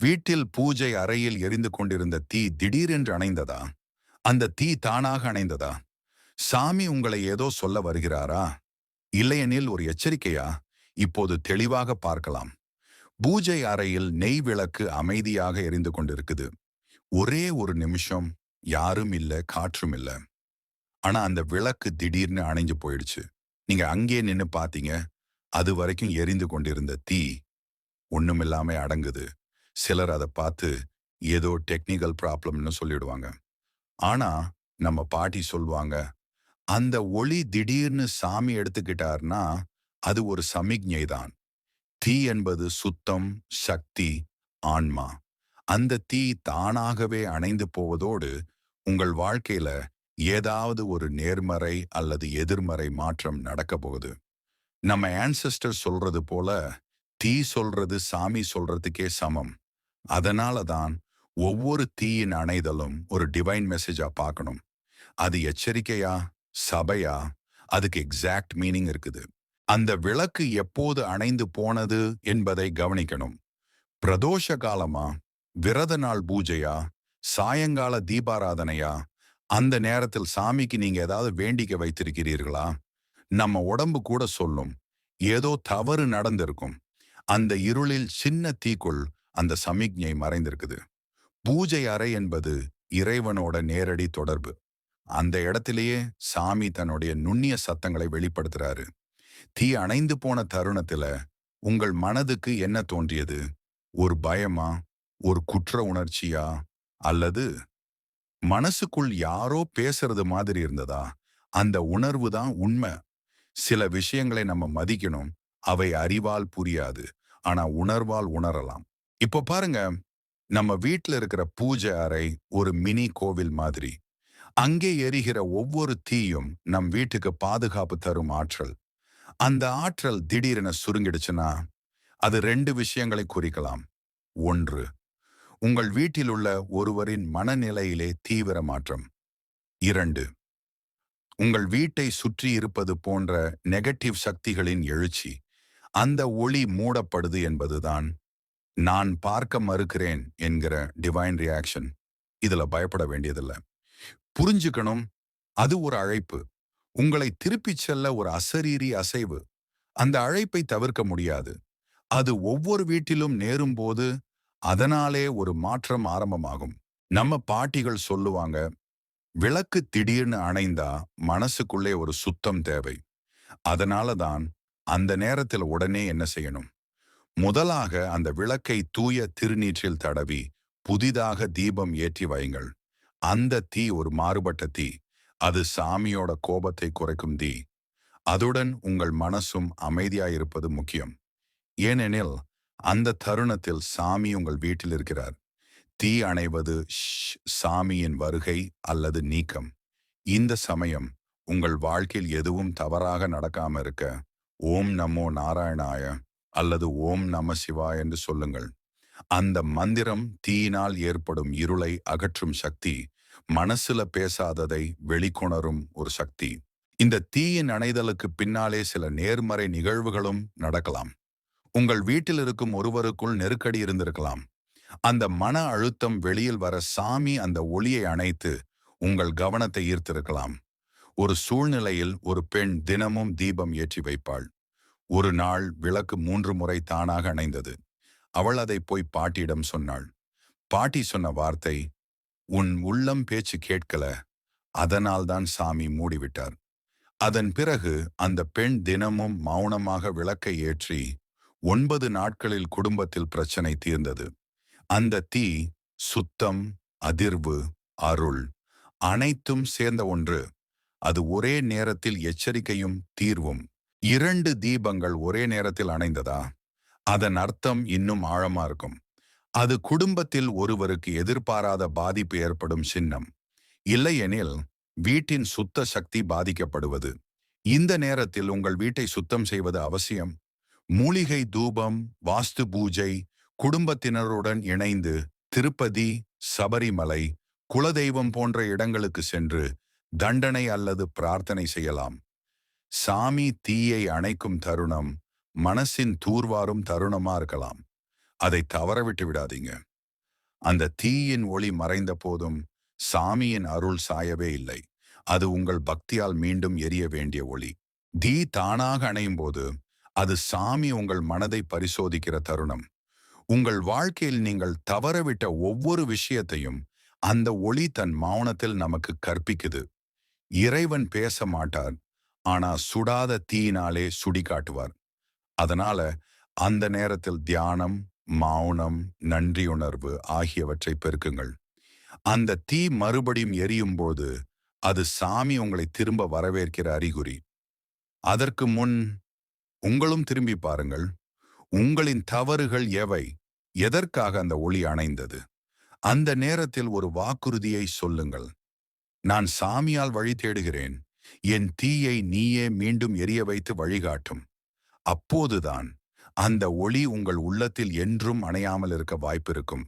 வீட்டில் பூஜை அறையில் எரிந்து கொண்டிருந்த தீ திடீரென்று அணைந்ததா? அந்த தீ தானாக அணைந்ததா? சாமி உங்களை ஏதோ சொல்ல வருகிறாரா? இல்லையெனில் ஒரு எச்சரிக்கையா? இப்போது தெளிவாக பார்க்கலாம். பூஜை அறையில் நெய் விளக்கு அமைதியாக எரிந்து கொண்டிருக்குது. ஒரே ஒரு நிமிஷம் யாரும் இல்ல காற்றும் இல்லை. ஆனா அந்த விளக்கு திடீர்னு அணைஞ்சு போயிடுச்சு. நீங்க அங்கே நின்னு பாத்தீங்க அது வரைக்கும் எரிந்து கொண்டிருந்த தீ ஒண்ணுமில்லாம அடங்குது. சிலர் அதை பார்த்து ஏதோ டெக்னிக்கல் ப்ராப்ளம்னு சொல்லிடுவாங்க. ஆனா நம்ம பாட்டி சொல்வாங்க அந்த ஒளி திடீர்னு சாமி எடுத்துக்கிட்டார்னா அது ஒரு சமிக்ஞை தான். தீ என்பது சுத்தம் சக்தி ஆன்மா. அந்த தீ தானாகவே அணைந்து போவதோடு உங்கள் வாழ்க்கையில ஏதாவது ஒரு நேர்மறை அல்லது எதிர்மறை மாற்றம் நடக்க போகுது. நம்ம ஆன்செஸ்டர் சொல்றது போல தீ சொல்றது சாமி சொல்றதுக்கே சமம். அதனால தான் ஒவ்வொரு தீயின் அணைதலும் ஒரு டிவைன் மெசேஜா பார்க்கணும். அது எச்சரிக்கையா? சபையா? அதுக்கு எக்ஸாக்ட் மீனிங் இருக்குது. அந்த விளக்கு எப்போது அணைந்து போனது என்பதை கவனிக்கணும். பிரதோஷ காலமா? விரத நாள் பூஜையா? சாயங்கால தீபாராதனையா? அந்த நேரத்தில் சாமிக்கு நீங்க ஏதாவது வேண்டிக்க வைத்திருக்கிறீர்களா? நம்ம உடம்பு கூட சொல்லும். ஏதோ தவறு நடந்திருக்கும். அந்த இருளில் சின்ன தீக்குள் அந்த சமிக்ஞை மறைந்திருக்குது. பூஜை அறை என்பது இறைவனோட நேரடி தொடர்பு. அந்த இடத்திலேயே சாமி தன்னுடைய நுண்ணிய சத்தங்களை வெளிப்படுத்துறாரு. தீ அணைந்து போன தருணத்துல உங்கள் மனதுக்கு என்ன தோன்றியது? ஒரு பயமா? ஒரு குற்ற உணர்ச்சியா? அல்லது மனசுக்குள் யாரோ பேசுறது மாதிரி இருந்ததா? அந்த உணர்வு தான் உண்மை. சில விஷயங்களை நம்ம மதிக்கணும். அவை அறிவால் புரியாது. ஆனா உணர்வால் உணரலாம். இப்போ பாருங்க. நம்ம வீட்ல இருக்கிற பூஜை அறை ஒரு மினி கோவில் மாதிரி. அங்கே எரிகிற ஒவ்வொரு தீயும் நம் வீட்டுக்கு பாதுகாப்பு தரும் ஆற்றல். அந்த ஆற்றல் திடீரென சுருங்கிடுச்சுன்னா அது ரெண்டு விஷயங்களை குறிக்கலாம். ஒன்று உங்கள் வீட்டில் உள்ள ஒருவரின் மனநிலையிலே தீவிர மாற்றம். இரண்டு உங்கள் வீட்டை சுற்றி இருப்பது போன்ற நெகட்டிவ் சக்திகளின் எழுச்சி. அந்த ஒளி மூடப்படுது என்பதுதான் நான் பார்க்க மறுக்கிறேன் என்கிற டிவைன் ரியாக்ஷன் இதுல பயப்பட வேண்டியதில்லை. புரிஞ்சுக்கணும் அது ஒரு அழைப்பு. உங்களை திருப்பிச் செல்ல ஒரு அசரீரி அசைவு. அந்த அழைப்பை தவிர்க்க முடியாது. அது ஒவ்வொரு வீட்டிலும் நேரும்போது அதனாலே ஒரு மாற்றம் ஆரம்பமாகும். நம்ம பாட்டிகள் சொல்லுவாங்க விளக்கு திடீர்னு அணைந்தா மனசுக்குள்ளே ஒரு சுத்தம் தேவை. அதனால தான் அந்த நேரத்தில் உடனே என்ன செய்யணும்? முதலாக அந்த விளக்கை தூய திருநீற்றில் தடவி புதிதாக தீபம் ஏற்றி வையுங்கள். அந்த தீ ஒரு மாறுபட்ட தீ. அது சாமியோட கோபத்தை குறைக்கும் தீ. அதுடன் உங்கள் மனசும் அமைதியாயிருப்பது முக்கியம். ஏனெனில் அந்த தருணத்தில் சாமி உங்கள் வீட்டில் இருக்கிறார். தீ அணைவது சாமியின் வருகை அல்லது நீக்கம். இந்த சமயம் உங்கள் வாழ்க்கையில் எதுவும் தவறாக நடக்காம இருக்க ஓம் நமோ நாராயணாய. அல்லது ஓம் நம சிவா என்று சொல்லுங்கள். அந்த மந்திரம் தீயினால் ஏற்படும் இருளை அகற்றும் சக்தி மனசுல பேசாததை வெளிக்கொணரும் ஒரு சக்தி. இந்த தீயின் அணைதலுக்கு பின்னாலே சில நேர்மறை நிகழ்வுகளும் நடக்கலாம். உங்கள் வீட்டில் இருக்கும் ஒருவருக்குள் நெருக்கடி இருந்திருக்கலாம். அந்த மன அழுத்தம் வெளியில் வர சாமி அந்த ஒளியை அணைத்து உங்கள் கவனத்தை ஈர்த்திருக்கலாம். ஒரு சூழ்நிலையில் ஒரு பெண் தினமும் தீபம் ஏற்றி வைப்பாள். ஒரு நாள் விளக்கு மூன்று முறை தானாக அணைந்தது. அவள் அதை போய் பாட்டியிடம் சொன்னாள். பாட்டி சொன்ன வார்த்தை உன் உள்ளம் பேச்சு கேட்கல. அதனால்தான் சாமி மூடிவிட்டார். அதன் பிறகு அந்த பெண் தினமும் மௌனமாக விளக்கை ஏற்றி ஒன்பது நாட்களில் குடும்பத்தில் பிரச்சனை தீர்ந்தது. அந்த தீ சுத்தம் அதிர்வு அருள் அனைத்தும் சேர்ந்த ஒன்று. அது ஒரே நேரத்தில் எச்சரிக்கையும் தீர்வும். இரண்டு தீபங்கள் ஒரே நேரத்தில் அணைந்ததா? அதன் அர்த்தம் இன்னும் ஆழமா இருக்கும். அது குடும்பத்தில் ஒருவருக்கு எதிர்பாராத பாதிப்பு ஏற்படும் சின்னம். இல்லையெனில் வீட்டின் சுத்த சக்தி பாதிக்கப்படுவது. இந்த நேரத்தில் உங்கள் வீட்டை சுத்தம் செய்வது அவசியம். மூலிகை தூபம் வாஸ்து பூஜை குடும்பத்தினருடன் இணைந்து திருப்பதி சபரிமலை குலதெய்வம் போன்ற இடங்களுக்கு சென்று தண்டனை அல்லது பிரார்த்தனை செய்யலாம். சாமி தீயை அணைக்கும் தருணம் மனசின் தூர்வாரும் தருணமா இருக்கலாம். அதை தவறவிட்டு விடாதீங்க. அந்த தீயின் ஒளி மறைந்த போதும் சாமியின் அருள் சாயவே இல்லை. அது உங்கள் பக்தியால் மீண்டும் எரிய வேண்டிய ஒளி. தீ தானாக அணையும் போது அது சாமி உங்கள் மனதை பரிசோதிக்கிற தருணம். உங்கள் வாழ்க்கையில் நீங்கள் தவறவிட்ட ஒவ்வொரு விஷயத்தையும் அந்த ஒளி தன் மௌனத்தில் நமக்கு கற்பிக்குது. இறைவன் பேச மாட்டார் ஆனா சுடாத தீயினாலே சுடி காட்டுவார். அதனால அந்த நேரத்தில் தியானம் மௌனம் நன்றியுணர்வு ஆகியவற்றை பெருக்குங்கள். அந்த தீ மறுபடியும் எரியும் போது அது சாமி உங்களை திரும்ப வரவேற்கிற அறிகுறி. அதற்கு முன் உங்களும் திரும்பி பாருங்கள். உங்களின் தவறுகள் எவை? எதற்காக அந்த ஒளி அணைந்தது? அந்த நேரத்தில் ஒரு வாக்குறுதியை சொல்லுங்கள். நான் சாமியால் வழி தேடுகிறேன். என் தீயை நீயே மீண்டும் எரிய வைத்து வழிகாட்டும். அப்போதுதான் அந்த ஒளி உங்கள் உள்ளத்தில் என்றும் அணையாமல் இருக்க வாய்ப்பிருக்கும்.